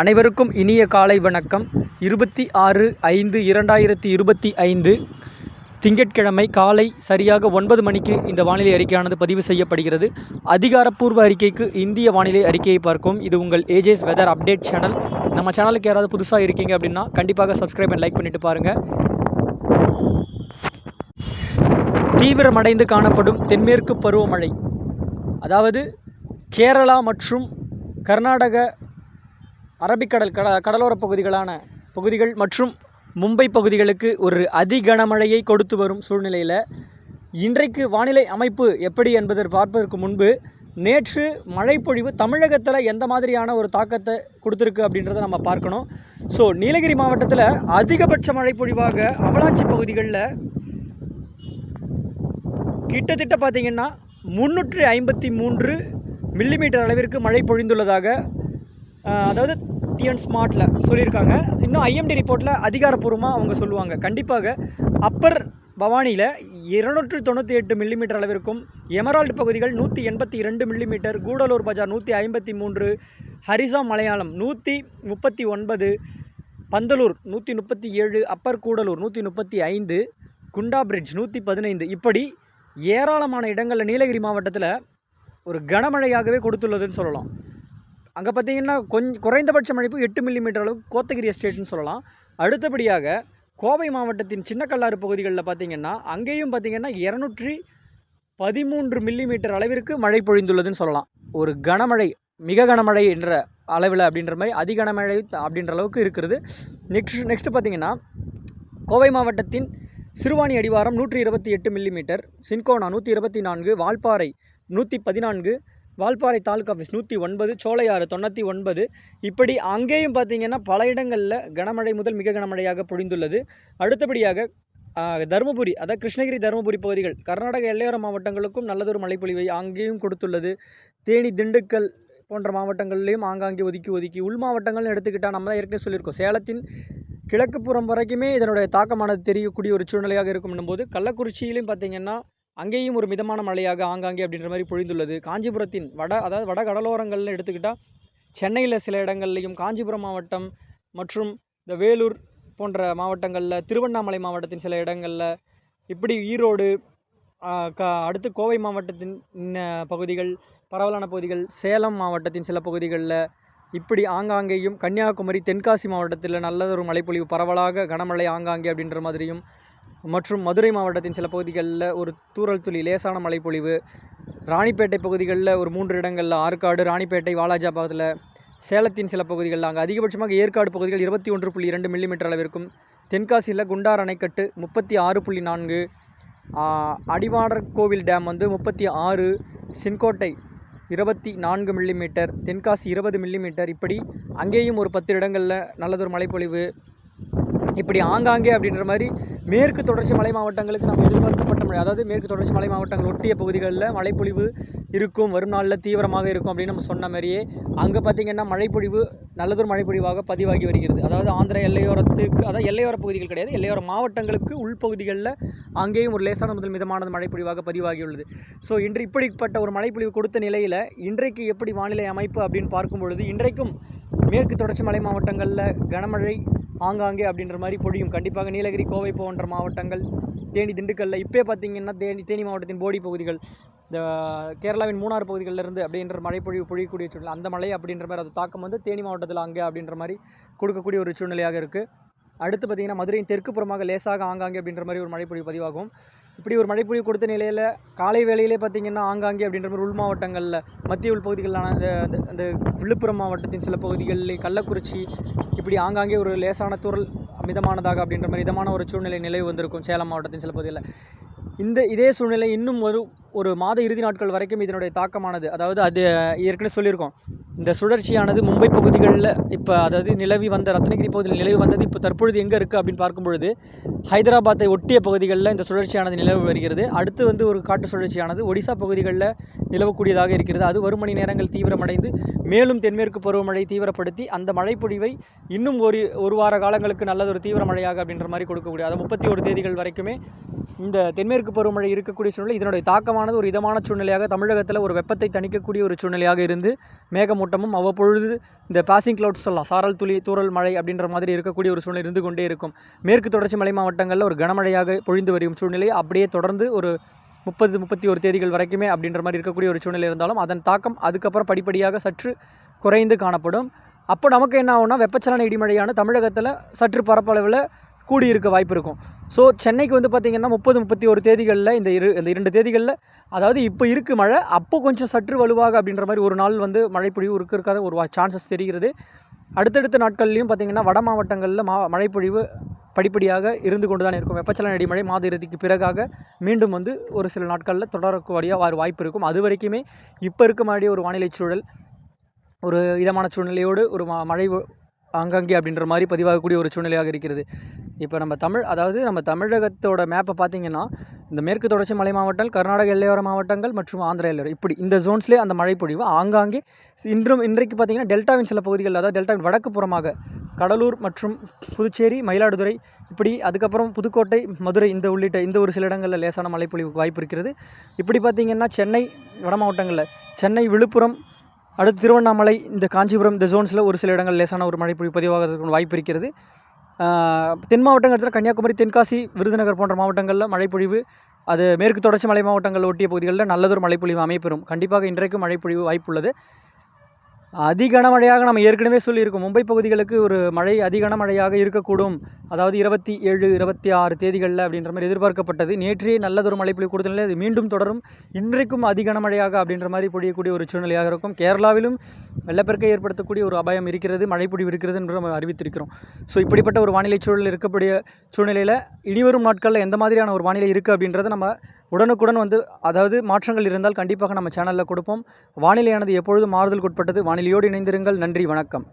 அனைவருக்கும் இனிய காலை வணக்கம். இருபத்தி ஆறு ஐந்து இரண்டாயிரத்தி இருபத்தி ஐந்து திங்கட்கிழமை காலை சரியாக ஒன்பது மணிக்கு இந்த வானிலை அறிக்கையானது பதிவு செய்யப்படுகிறது. அதிகாரப்பூர்வ அறிக்கைக்கு இந்திய வானிலை அறிக்கையை பார்க்கும். இது உங்கள் ஏஜேஸ் வெதர் அப்டேட் சேனல். நம்ம சேனலுக்கு யாராவது புதுசாக இருக்கீங்க அப்படின்னா கண்டிப்பாக சப்ஸ்கிரைப் அண்ட் லைக் பண்ணிட்டு பாருங்கள் தீவிரமடைந்து காணப்படும் தென்மேற்கு பருவமழை அதாவது கேரளா மற்றும் கர்நாடக அரபிக்கடல் கட கடலோர பகுதிகளான பகுதிகள் மற்றும் மும்பை பகுதிகளுக்கு ஒரு அதிகனமழையை கொடுத்து வரும் சூழ்நிலையில் இன்றைக்கு வானிலை அமைப்பு எப்படி என்பதை பார்ப்பதற்கு முன்பு நேற்று மழைப்பொழிவு தமிழகத்தில் எந்த மாதிரியான ஒரு தாக்கத்தை கொடுத்துருக்கு அப்படின்றத நம்ம பார்க்கணும். ஸோ நீலகிரி மாவட்டத்தில் அதிகபட்ச மழைப்பொழிவாக அவலாச்சி பகுதிகளில் கிட்டத்தட்ட பார்த்திங்கன்னா முந்நூற்றி ஐம்பத்தி மூன்று மில்லிமீட்டர் அளவிற்கு மழை பொழிந்துள்ளதாக அதாவது டிஎன் ஸ்மார்ட்டில் சொல்லியிருக்காங்க. இன்னும் ஐஎம்டி ரிப்போர்ட்டில் அதிகாரப்பூர்வமாக அவங்க சொல்லுவாங்க. கண்டிப்பாக அப்பர் பவானியில் இருநூற்று தொண்ணூற்றி எட்டு மில்லிமீட்டர் அளவிற்கும் எமரால்டு பகுதிகள் நூற்றி எண்பத்தி இரண்டு மில்லிமீட்டர் கூடலூர் பஜார் நூற்றி ஐம்பத்தி மூன்று ஹரிசா மலையாளம் நூற்றி முப்பத்தி ஒன்பது பந்தலூர் நூற்றி முப்பத்தி ஏழு அப்பர் கூடலூர் நூற்றி முப்பத்தி ஐந்து குண்டா பிரிட்ஜ் நூற்றி பதினைந்து. இப்படி ஏராளமான இடங்களில் நீலகிரி மாவட்டத்தில் ஒரு கனமழையாகவே கொடுத்துள்ளதுன்னு சொல்லலாம். அங்கே பார்த்தீங்கன்னா கொஞ்சம் குறைந்தபட்ச மழைப்பு எட்டு மில்லிமீட்டர் அளவுக்கு கோத்தகிரி எஸ்டேட்னு சொல்லலாம். அடுத்தபடியாக கோவை மாவட்டத்தின் சின்னக்கல்லாறு பகுதிகளில் பார்த்தீங்கன்னா அங்கேயும் பார்த்தீங்கன்னா இரநூற்றி பதிமூன்று மில்லிமீட்டர் அளவிற்கு மழை பொழிந்துள்ளதுன்னு சொல்லலாம். ஒரு கனமழை மிக கனமழை என்ற அளவில் அப்படின்ற மாதிரி அதி கனமழை அப்படின்ற அளவுக்கு இருக்கிறது. நெக்ஸ்ட் நெக்ஸ்ட்டு பார்த்தீங்கன்னா கோவை மாவட்டத்தின் சிறுவாணி அடிவாரம் நூற்றி இருபத்தி எட்டு மில்லிமீட்டர் சின்கோனா நூற்றி இருபத்தி நான்கு வால்பாறை நூற்றி பதினான்கு வால்பாறை தாலுக் ஆஃபீஸ் நூற்றி ஒன்பது சோலையாறு தொண்ணூற்றி ஒன்பது. இப்படி அங்கேயும் பார்த்தீங்கன்னா பல இடங்களில் கனமழை முதல் மிக கனமழையாக பொழிந்துள்ளது. அடுத்தபடியாக தருமபுரி அதாவது கிருஷ்ணகிரி தருமபுரி பகுதிகள் கர்நாடக எல்லையோர மாவட்டங்களுக்கும் நல்லதொரு மழைப்பொழிவை அங்கேயும் கொடுத்துள்ளது. தேனி திண்டுக்கல் போன்ற மாவட்டங்கள்லேயும் ஆங்காங்கே ஒதுக்கி ஒதுக்கி உள் மாவட்டங்கள்னு எடுத்துக்கிட்டால் நம்ம தான் ஏற்கனவே சொல்லியிருக்கோம். சேலத்தின் கிழக்கு புறம் வரைக்குமே இதனுடைய தாக்கமானது தெரியக்கூடிய ஒரு சூழ்நிலையாக இருக்கும். போது கள்ளக்குறிச்சியிலும் பார்த்தீங்கன்னா அங்கேயும் ஒரு மிதமான மழையாக ஆங்காங்கே அப்படின்ற மாதிரி பொழிந்துள்ளது. காஞ்சிபுரத்தின் வட அதாவது வட கடலோரங்கள்னு எடுத்துக்கிட்டால் சென்னையில் சில இடங்கள்லையும் காஞ்சிபுரம் மாவட்டம் மற்றும் இந்த வேலூர் போன்ற மாவட்டங்களில் திருவண்ணாமலை மாவட்டத்தின் சில இடங்களில் இப்படி ஈரோடு க அடுத்து கோவை மாவட்டத்தின் பகுதிகள் பரவலான பகுதிகள் சேலம் மாவட்டத்தின் சில பகுதிகளில் இப்படி ஆங்காங்கேயும் கன்னியாகுமரி தென்காசி மாவட்டத்தில் நல்லதொரு மழைப்பொழிவு பரவலாக கனமழை ஆங்காங்கே அப்படின்ற மாதிரியும் மற்றும் மதுரை மாவட்டத்தின் சில பகுதிகளில் ஒரு தூரல் துளி லேசான மழைப்பொழிவு ராணிப்பேட்டை பகுதிகளில் ஒரு மூன்று இடங்களில் ஆற்காடு ராணிப்பேட்டை வாலாஜாபாத்தில் சேலத்தின் சில பகுதிகளில் அங்கே அதிகபட்சமாக ஏற்காடு பகுதிகள் இருபத்தி ஒன்று புள்ளி இரண்டு மில்லிமீட்டர் அளவிற்கும் தென்காசியில் குண்டார் அணைக்கட்டு முப்பத்தி ஆறு புள்ளி நான்கு அடிவாடர் கோவில் டேம் வந்து முப்பத்தி ஆறு சின்கோட்டை இருபத்தி நான்கு மில்லிமீட்டர் தென்காசி இருபது மில்லிமீட்டர் இப்படி அங்கேயும் ஒரு பத்து இடங்களில் நல்லதொரு மழைப்பொழிவு இப்படி ஆங்காங்கே அப்படின்ற மாதிரி மேற்கு தொடர்ச்சி மலை மாவட்டங்களுக்கு நம்ம எதிர்பார்க்கப்பட்ட மழை. அதாவது மேற்கு தொடர்ச்சி மலை மாவட்டங்கள் ஒட்டிய பகுதிகளில் மழைப்பொழிவு இருக்கும் வரும் நாளில் தீவிரமாக இருக்கும் அப்படின்னு நம்ம சொன்ன மாதிரியே அங்கே பார்த்திங்கன்னா மழைப்பொழிவு நல்லதொரு மழைப்பொழிவாக பதிவாகி வருகிறது. அதாவது ஆந்திர எல்லையோரத்துக்கு அதாவது எல்லையோர பகுதிகள் கிடையாது எல்லையோர மாவட்டங்களுக்கு உள்பகுதிகளில் அங்கேயும் ஒரு லேசான முதல் மிதமானது மழைப்பொழிவாக பதிவாகியுள்ளது. ஸோ இன்று இப்படிப்பட்ட ஒரு மழைப்பொழிவு கொடுத்த நிலையில் இன்றைக்கு எப்படி வானிலை அமைப்பு அப்படின்னு பார்க்கும் பொழுது இன்றைக்கும் மேற்கு தொடர்ச்சி மலை மாவட்டங்களில் கனமழை ஆங்காங்கே அப்படின்ற மாதிரி பொழியும். கண்டிப்பாக நீலகிரி கோவை போன்ற மாவட்டங்கள் தேனி திண்டுக்கல்ல இப்போ பார்த்தீங்கன்னா தேனி தேனி மாவட்டத்தின் போடி பகுதிகள் இந்த கேரளாவின் மூணாறு பகுதிகளில் இருந்து அப்படின்ற மழை பொழிவு பொழியக்கூடிய சூழ்நிலை அந்த மழை அப்படின்ற மாதிரி அது தாக்கம் வந்து தேனி மாவட்டத்தில் அங்கே அப்படின்ற மாதிரி கொடுக்கக்கூடிய ஒரு சூழ்நிலையாக இருக்குது அடுத்து பார்த்திங்கன்னா மதுரையின் தெற்கு புறமாக லேசாக ஆங்காங்கே அப்படின்ற மாதிரி ஒரு மழைப்பொழிவு பதிவாகும். இப்படி ஒரு மழைப்பொழிவு கொடுத்த நிலையில் காலை வேளையிலே பார்த்திங்கன்னா ஆங்காங்கே அப்படின்ற மாதிரி உள் மாவட்டங்களில் மத்திய உள் பகுதிகளான அந்த அந்த விழுப்புரம் மாவட்டத்தின் சில பகுதிகளில் கள்ளக்குறிச்சி இப்படி ஆங்காங்கே ஒரு லேசான துரல் மிதமானதாக அப்படின்ற மாதிரி இதமான ஒரு சூழ்நிலை நிலவு வந்திருக்கும் சேலம் மாவட்டத்தின் சில பகுதியில் இந்த இதே சூழ்நிலை இன்னும் ஒரு ஒரு மாத இறுதி நாட்கள் வரைக்கும் இதனுடைய தாக்கமானது. அதாவது அது ஏற்கனவே சொல்லியிருக்கோம். இந்த சுழற்சியானது மும்பை பகுதிகளில் இப்போ அதாவது நிலவி வந்த ரத்னகிரி பகுதியில் நிலவி வந்தது இப்போ தற்பொழுது எங்கே இருக்குது அப்படின்னு பார்க்கும்பொழுது ஹைதராபாத்தை ஒட்டிய பகுதிகளில் இந்த சுழற்சியானது நிலவு வருகிறது. அடுத்து வந்து ஒரு காட்டு சுழற்சியானது ஒடிசா பகுதிகளில் நிலவக்கூடியதாக இருக்கிறது. அது வரும் மணி நேரங்கள் தீவிரமடைந்து மேலும் தென்மேற்கு பருவமழை தீவிரப்படுத்தி அந்த மழைப்பொழிவை இன்னும் ஒரு ஒரு வார காலங்களுக்கு நல்லதொரு தீவிர மழையாக அப்படின்ற மாதிரி கொடுக்கக்கூடிய அதாவது முப்பத்தி ஒரு தேதிகள் வரைக்குமே இந்த தென்மேற்கு பருவமழை இருக்கக்கூடிய சூழ்நிலை இதனுடைய தாக்கமானது ஒரு இதமான சூழ்நிலையாக தமிழகத்தில் ஒரு வெப்பத்தை தணிக்கக்கூடிய ஒரு சூழ்நிலையாக இருந்து மேகமூட்டம் மேகமூட்டமும் அவ்வப்பொழுது இந்த பாசிங் கிளவுட்ஸ் சொல்லலாம். சாரல் துளி தூரல் மழை அப்படின்ற மாதிரி இருக்கக்கூடிய ஒரு சூழ்நிலை இருந்து கொண்டே இருக்கும். மேற்கு தொடர்ச்சி மலை மாவட்டங்களில் ஒரு கனமழையாக பொழிந்து வரும் சூழ்நிலை. அப்படியே தொடர்ந்து ஒரு முப்பது முப்பத்தி ஒரு தேதிகள் வரைக்குமே அப்படின்ற மாதிரி இருக்கக்கூடிய ஒரு சூழ்நிலை இருந்தாலும் அதன் தாக்கம் அதுக்கப்புறம் படிப்படியாக சற்று குறைந்து காணப்படும். அப்போ நமக்கு என்ன ஆகும்னா வெப்பச்சலன இடிமழையான தமிழகத்தில் சற்று பரப்பளவில் கூடியிருக்க வாய்ப்பு இருக்கும். ஸோ சென்னைக்கு வந்து பார்த்திங்கன்னா முப்பது முப்பத்தி ஒரு தேதிகளில் இந்த இரு இந்த இரண்டு தேதிகளில் அதாவது இப்போ இருக்குது மழை அப்போ கொஞ்சம் சற்று வலுவாக அப்படின்ற மாதிரி ஒரு நாள் வந்து மழை பொழிவு இருக்க இருக்காத ஒரு சான்சஸ் தெரிகிறது. அடுத்தடுத்த நாட்கள்லையும் பார்த்திங்கன்னா வட மாவட்டங்களில் மா மழைப்பொழிவு படிப்படியாக இருந்து கொண்டு தான் இருக்கும். வெப்பச்சலன அடிமழை மாத இறுதிக்கு பிறகாக மீண்டும் வந்து ஒரு சில நாட்களில் தொடரக்கூடிய ஒரு வாய்ப்பு இருக்கும். அது வரைக்குமே இப்போ இருக்க மாதிரி ஒரு வானிலை சூழல் ஒரு இதமான சூழ்நிலையோடு ஒரு மழை ஆங்காங்கே அப்படின்ற மாதிரி பதிவாகக்கூடிய ஒரு சூழ்நிலையாக இருக்கிறது. இப்போ நம்ம தமிழ் அதாவது நம்ம தமிழகத்தோட மேப்பை பார்த்தீங்கன்னா இந்த மேற்கு தொடர்ச்சி மலை மாவட்டங்கள் கர்நாடக எல்லையோர மாவட்டங்கள் மற்றும் ஆந்திர எல்லையோரம் இப்படி இந்த ஜோன்ஸ்லேயே அந்த மழை பொழிவு ஆங்காங்கே இன்றும் இன்றைக்கு பார்த்தீங்கன்னா டெல்டாவின் சில பகுதிகளில் அதாவது டெல்டாவின் வடக்கு புறமாக கடலூர் மற்றும் புதுச்சேரி மயிலாடுதுறை இப்படி அதுக்கப்புறம் புதுக்கோட்டை மதுரை இந்த உள்ளிட்ட இந்த ஒரு சில இடங்களில் லேசான மழைப்பொழிவுக்கு வாய்ப்பு இருக்கிறது. இப்படி பார்த்தீங்கன்னா சென்னை வட மாவட்டங்களில் சென்னை விழுப்புரம் அடுத்து திருவண்ணாமலை இந்த காஞ்சிபுரம் இந்த ஜோன்ஸில் ஒரு சில இடங்கள் லேசான ஒரு மழை பொழிவு பதிவாகிறதுக்கு வாய்ப்பு இருக்கிறது. தென் மாவட்டங்கள் கன்னியாகுமரி தென்காசி விருதுநகர் போன்ற மாவட்டங்களில் மழைப்பொழிவு அது மேற்கு தொடர்ச்சி மலை மாவட்டங்கள் ஒட்டிய பகுதிகளில் நல்லதொரு மழைப்பொழிவு அமைப்பெறும் கண்டிப்பாக இன்றைக்கு மழைப்பொழிவு வாய்ப்புள்ளது. அதிகனமழையாக நம்ம ஏற்கனவே சொல்லியிருக்கோம். மும்பை பகுதிகளுக்கு ஒரு மழை அதிகனமழையாக இருக்கக்கூடும். அதாவது இருபத்தி ஏழு இருபத்தி ஆறு தேதிகளில் அப்படின்ற மாதிரி எதிர்பார்க்கப்பட்டது. நேற்றே நல்லதொரு மழைப்பொழிவு கொடுத்தனால அது மீண்டும் தொடரும். இன்றைக்கும் அதிகனமழையாக அப்படின்ற மாதிரி பொழியக்கூடிய ஒரு சூழ்நிலையாக இருக்கும். கேரளாவிலும் வெள்ளப்பெருக்கை ஏற்படுத்தக்கூடிய ஒரு அபாயம் இருக்கிறது மழைப்பொழிவு இருக்கிறது என்று நம்ம அறிவித்திருக்கிறோம். ஸோ இப்படிப்பட்ட ஒரு வானிலை சூழல் இருக்கக்கூடிய சூழ்நிலையில் இனிவரும் நாட்களில் எந்த மாதிரியான ஒரு வானிலை இருக்குது அப்படின்றத நம்ம உடனுக்குடன் வந்து அதாவது மாற்றங்கள் இருந்தால் கண்டிப்பாக நம்ம சேனலில் கொடுப்போம். வானிலையானது எப்பொழுதும் மாறுதலுக்கு உட்பட்டது? வானிலையோடு இணைந்திருங்கள். நன்றி வணக்கம்.